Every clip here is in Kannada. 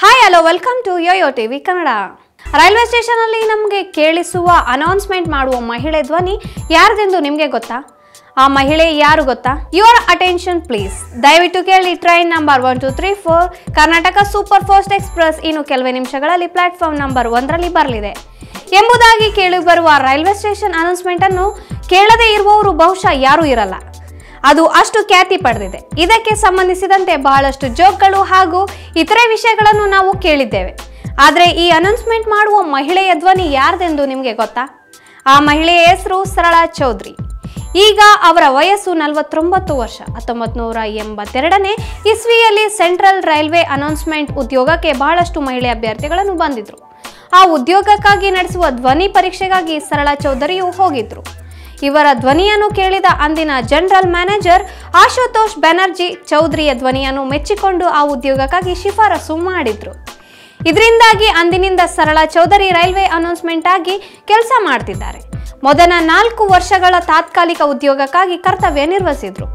Hi hello welcome to YoYo TV Kannada railway station ಅಲ್ಲಿ ನಮಗೆ ಕೇಳಿಸುವ ಅನೌನ್ಸ್ಮೆಂಟ್ ಮಾಡುವ ಮಹಿಳೆ ಧ್ವನಿ ಯಾರ್ದೆಂದು ನಿಮಗೆ ಗೊತ್ತಾ? ಆ ಮಹಿಳೆ ಯಾರು ಗೊತ್ತಾ? ಯುವರ್ ಅಟೆನ್ಷನ್ ಪ್ಲೀಸ್ ದಯವಿಟ್ಟು ಕೇಳಿ train number one two three four Karnataka super fast express ಇನ್ನು ಕೆಲವೇ ನಿಮಿಷಗಳಲ್ಲಿ ಪ್ಲಾಟ್ಫಾರ್ಮ್ ನಂಬರ್ ಒಂದರಲ್ಲಿ ಬರಲಿದೆ. ಎಂಬುದಾಗಿ ಕೇಳಿ ಬರುವ ರೈಲ್ವೆ ಸ್ಟೇಷನ್ ಅನೌನ್ಸ್ಮೆಂಟ್ ಅನ್ನು ಕೇಳದೇ ಇರುವವರು ಬಹುಶಃ ಯಾರೂ ಇರಲ್ಲ. ಅದು ಅಷ್ಟು ಖ್ಯಾತಿ ಪಡೆದಿದೆ. ಇದಕ್ಕೆ ಸಂಬಂಧಿಸಿದಂತೆ ಬಹಳಷ್ಟು ಜೋಕ್ಗಳು ಹಾಗೂ ಇತರೆ ವಿಷಯಗಳನ್ನು ನಾವು ಕೇಳಿದ್ದೇವೆ. ಆದರೆ ಈ ಅನೌನ್ಸ್ಮೆಂಟ್ ಮಾಡುವ ಮಹಿಳೆಯ ಧ್ವನಿ ಯಾರ್ದೆಂದು ನಿಮಗೆ ಗೊತ್ತಾ? ಆ ಮಹಿಳೆಯ ಹೆಸರು ಸರಳಾ ಚೌಧರಿ. ಈಗ ಅವರ ವಯಸ್ಸು ನಲವತ್ತೊಂಬತ್ತು ವರ್ಷ. ಹತ್ತೊಂಬತ್ತು ನೂರ ಎಂಬತ್ತೆರಡನೇ ಇಸ್ವಿಯಲ್ಲಿ ಸೆಂಟ್ರಲ್ ರೈಲ್ವೆ ಅನೌನ್ಸ್ಮೆಂಟ್ ಉದ್ಯೋಗಕ್ಕೆ ಬಹಳಷ್ಟು ಮಹಿಳೆ ಅಭ್ಯರ್ಥಿಗಳನ್ನು ಬಂದಿದ್ರು. ಆ ಉದ್ಯೋಗಕ್ಕಾಗಿ ನಡೆಸುವ ಧ್ವನಿ ಪರೀಕ್ಷೆಗಾಗಿ ಸರಳಾ ಚೌಧರಿಯು ಹೋಗಿದ್ರು. ಇವರ ಧ್ವನಿಯನ್ನು ಕೇಳಿದ ಅಂದಿನ ಜನರಲ್ ಮ್ಯಾನೇಜರ್ ಆಶುತೋಷ್ ಬ್ಯಾನರ್ಜಿ ಚೌಧರಿಯ ಧ್ವನಿಯನ್ನು ಮೆಚ್ಚಿಕೊಂಡು ಆ ಉದ್ಯೋಗಕ್ಕಾಗಿ ಶಿಫಾರಸು ಮಾಡಿದ್ರು. ಇದರಿಂದಾಗಿ ಅಂದಿನಿಂದ ಸರಳ ಚೌಧರಿ ರೈಲ್ವೆ ಅನೌನ್ಸ್ಮೆಂಟ್ ಆಗಿ ಕೆಲಸ ಮಾಡ್ತಿದ್ದಾರೆ. ಮೊದಲ ನಾಲ್ಕು ವರ್ಷಗಳ ತಾತ್ಕಾಲಿಕ ಉದ್ಯೋಗಕ್ಕಾಗಿ ಕರ್ತವ್ಯ ನಿರ್ವಹಿಸಿದ್ರು.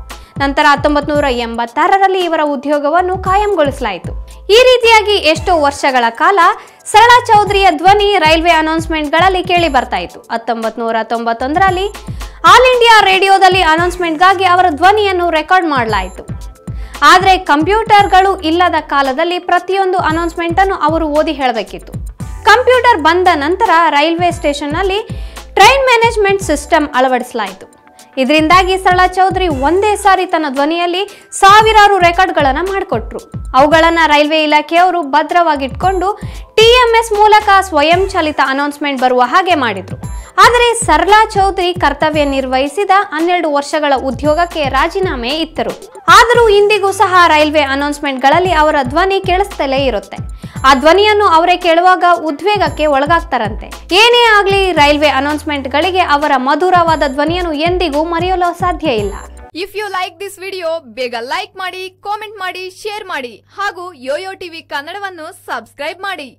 ನಂತರ ಹತ್ತೊಂಬತ್ತು ನೂರ ಎಂಬತ್ತಾರರಲ್ಲಿ ಇವರ ಉದ್ಯೋಗವನ್ನು ಕಾಯಂಗೊಳಿಸಲಾಯಿತು. ಈ ರೀತಿಯಾಗಿ ಎಷ್ಟೋ ವರ್ಷಗಳ ಕಾಲ ಸರಳ ಚೌಧರಿಯ ಧ್ವನಿ ರೈಲ್ವೆ ಅನೌನ್ಸ್ಮೆಂಟ್ಗಳಲ್ಲಿ ಕೇಳಿ ಬರ್ತಾ ಇತ್ತು. ಹತ್ತೊಂಬತ್ತು ನೂರ ತೊಂಬತ್ತೊಂದರಲ್ಲಿ ಆಲ್ ಇಂಡಿಯಾ ರೇಡಿಯೋದಲ್ಲಿ ಅನೌನ್ಸ್ಮೆಂಟ್ಗಾಗಿ ಅವರ ಧ್ವನಿಯನ್ನು ರೆಕಾರ್ಡ್ ಮಾಡಲಾಯಿತು. ಆದರೆ ಕಂಪ್ಯೂಟರ್ಗಳು ಇಲ್ಲದ ಕಾಲದಲ್ಲಿ ಪ್ರತಿಯೊಂದು ಅನೌನ್ಸ್ಮೆಂಟ್ ಅನ್ನು ಅವರು ಓದಿ ಹೇಳಬೇಕಿತ್ತು. ಕಂಪ್ಯೂಟರ್ ಬಂದ ನಂತರ ರೈಲ್ವೆ ಸ್ಟೇಷನ್ನಲ್ಲಿ ಟ್ರೈನ್ ಮ್ಯಾನೇಜ್ಮೆಂಟ್ ಸಿಸ್ಟಮ್ ಅಳವಡಿಸಲಾಯಿತು. ಇದರಿಂದಾಗಿ ಸರಳ ಚೌಧರಿ ಒಂದೇ ಸಾರಿ ತನ್ನ ಧ್ವನಿಯಲ್ಲಿ ಸಾವಿರಾರು ರೆಕಾರ್ಡ್ಗಳನ್ನು ಮಾಡಿಕೊಟ್ರು. ಅವುಗಳನ್ನು ರೈಲ್ವೆ ಇಲಾಖೆಯವರು ಭದ್ರವಾಗಿಟ್ಕೊಂಡು ಟಿಎಂಎಸ್ ಮೂಲಕ ಸ್ವಯಂಚಾಲಿತ ಅನೌನ್ಸ್ಮೆಂಟ್ ಬರುವ ಹಾಗೆ ಮಾಡಿದ್ರು. ಆದರೆ ಸರಳಾ ಚೌಧರಿ ಕರ್ತವ್ಯ ನಿರ್ವಹಿಸಿದ ಹನ್ನೆರಡು ವರ್ಷಗಳ ಉದ್ಯೋಗಕ್ಕೆ ರಾಜೀನಾಮೆ ಇತ್ತರು. ಆದರೂ ಇಂದಿಗೂ ಸಹ ರೈಲ್ವೆ ಅನೌನ್ಸ್ಮೆಂಟ್ಗಳಲ್ಲಿ ಅವರ ಧ್ವನಿ ಕೇಳಿಸ್ತಲೇ ಇರುತ್ತೆ. ಆ ಧ್ವನಿಯನ್ನು ಅವರೇ ಕೇಳುವಾಗ ಉದ್ವೇಗಕ್ಕೆ ಒಳಗಾಗ್ತಾರಂತೆ. ಏನೇ ಆಗಲಿ ರೈಲ್ವೆ ಅನೌನ್ಸ್ಮೆಂಟ್ಗಳಿಗೆ ಅವರ ಮಧುರವಾದ ಧ್ವನಿಯನ್ನು ಎಂದಿಗೂ ಮರೆಯಲು ಸಾಧ್ಯ ಇಲ್ಲ. If you like this video ಬೇಗ ಲೈಕ್ ಮಾಡಿ ಕಾಮೆಂಟ್ ಮಾಡಿ ಶೇರ್ ಮಾಡಿ ಹಾಗೂ ಯೋಯೋ ಟಿವಿ ಕನ್ನಡವನ್ನು ಸಬ್ಸ್ಕ್ರೈಬ್ ಮಾಡಿ.